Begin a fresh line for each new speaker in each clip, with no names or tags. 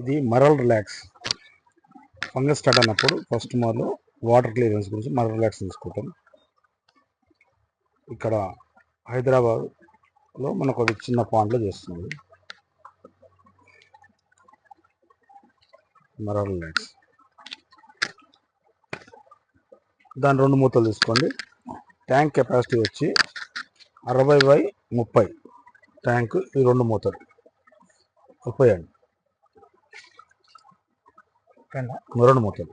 ఇది murrel relax. Fungus start అయినప్పుడు first మార్లో వాటర్ క్లియరెన్స్ గురించి మరల్ రిలాక్స్ తీసుకుంటాం. ఇక్కడ హైదరాబాద్లో మనకు ఒక చిన్న పాండ్లో చేస్తుంది. Murrel relax. దాని రెండు మూతలు తీసుకోండి. ట్యాంక్ కెపాసిటీ వచ్చి అరవై బై ముప్పై. ట్యాంక్ ఈ రెండు మూతలు. ముప్పై అండి. రెండు మూతలు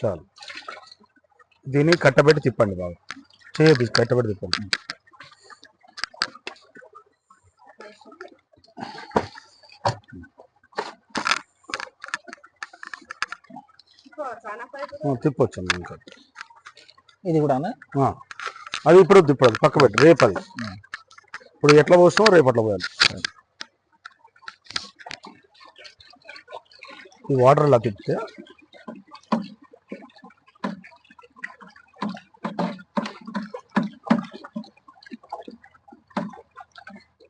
చాలు. దీన్ని కట్టబెట్టి తిప్పండి బాగా చేయదు కట్టబెట్టి తిప్పండి. తిప్పొచ్చు ఇంకా.
ఇది కూడా
అది ఇప్పుడు అది పక్క పెట్టి రేపు అది ఇప్పుడు ఎట్లా పోస్తామో రేపు అట్లా పోయాలి. ఈ వాటర్ ఇలా తిప్పితే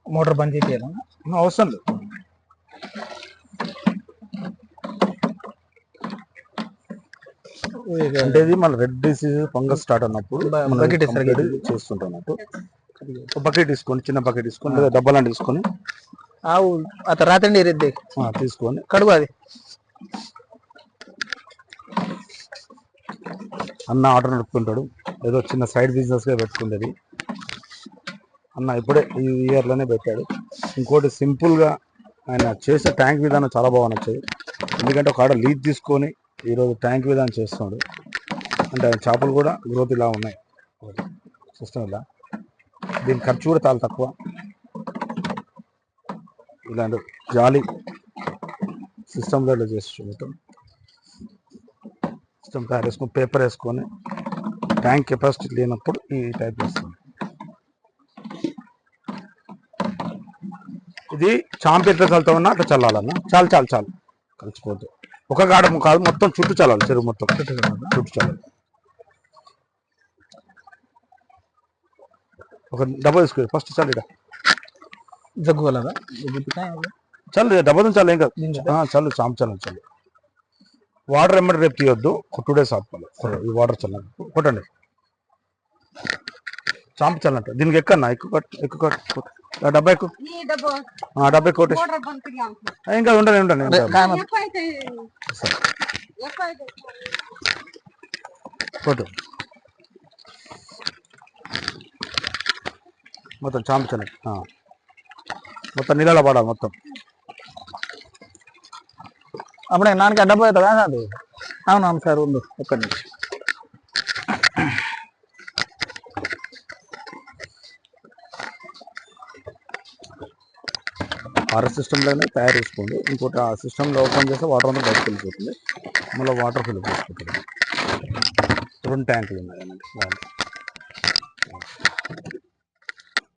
మోటార్ బంద్ చేయాలి
ఆ, అవసరం లేదు. అంటే ఇది మన రెడ్ డిసీజ్ ఫంగస్ స్టార్ట్ అన్నప్పుడు
బ-
మనం
bucket ఇస్తారు
complete
కదా.
చేస్తుంటాం అన్నట్టు. బకెట్ తీసుకొని చిన్న బకెట్ తీసుకొని లేదా డబ్బా లాంటి తీసుకొని
ఆవు అత రాత్రి
తీసుకొని
కడుగు అది.
అన్న ఆటో నడుపుకుంటాడు. ఏదో చిన్న సైడ్ బిజినెస్గా పెట్టుకుండేది అన్న ఇప్పుడే ఈ ఇయర్లోనే పెట్టాడు. ఇంకోటి సింపుల్గా ఆయన చేసే ట్యాంక్ విధానం చాలా బాగా నచ్చేది ఎందుకంటే ఒక ఆడ లీడ్ తీసుకొని ఈరోజు ట్యాంక్ విధానం చేస్తున్నాడు. అంటే ఆయన చేపలు కూడా గ్రోత్ ఇలా ఉన్నాయి. సిస్టమ్ ఇలా దీని ఖర్చు కూడా చాలా తక్కువ. ఇలాంటి జాలి సిస్టమ్లలో చేసి చూడటం. సిస్టమ్ తయారు చేసుకొని పేపర్ వేసుకొని ట్యాంక్ కెపాసిటీ లేనప్పుడు ఈ టైప్ చేస్తాం. ఇది చాంపు ఎట్లా చల్లుతా ఉన్నా అట్లా చల్లాలన్నా. చాలు చాలు చాలు. కలిసిపోద్దు ఒక గాడ కాదు మొత్తం చుట్టూ చల్లాలి చెరువు మొత్తం. చుట్టూ చల్లాలి. ఒక డబ్బు తీసుకో ఫస్ట్ చల్లు ఇక
జగ్గు వలదా?
చల్లు డబ్బా చాలు ఏం కాదు. చల్లు చాంపు చల్లు వాటర్ ఎమ్మడి రేపు తీయొద్దు. ఒక టూ డేస్ ఆపాలి ఈ వాటర్ చల్లండి. కొట్టండి. చాంపు చల్లంట. దీనికి ఎక్కన్నా? ఎక్కువ కట్టు ఎక్కువ. ఆ డబ్బా ఎక్కువ.
డబ్బు.
ఆ డబ్బా ఎక్కువ కొట్టేసి.
మోటార్ బంక్కి అంటున్నా.
ఆ, ఇంకా ఉండండి ఉండండి. కొట్టు. మొత్తం చాంపు చల్లండి. మొత్తం నీళ్ళలో పడాలి మొత్తం.
అప్పుడే నాన్నకి డబ్బు అవుతుందా అది? అవును అవును సార్ ఉండు ఒక్క నిమిషం.
ఆర్ సిస్టంలోనే తయారు చేసుకోండి. ఇంకోటి ఆ సిస్టంలో ఓపెన్ చేస్తే వాటర్ అంతా బయటకు వెళ్ళిపోతుంది. మళ్ళీ వాటర్ ఫిల్ చేసుకుంటుంది. రెండు ట్యాంకులు ఉన్నాయి అన్నమాట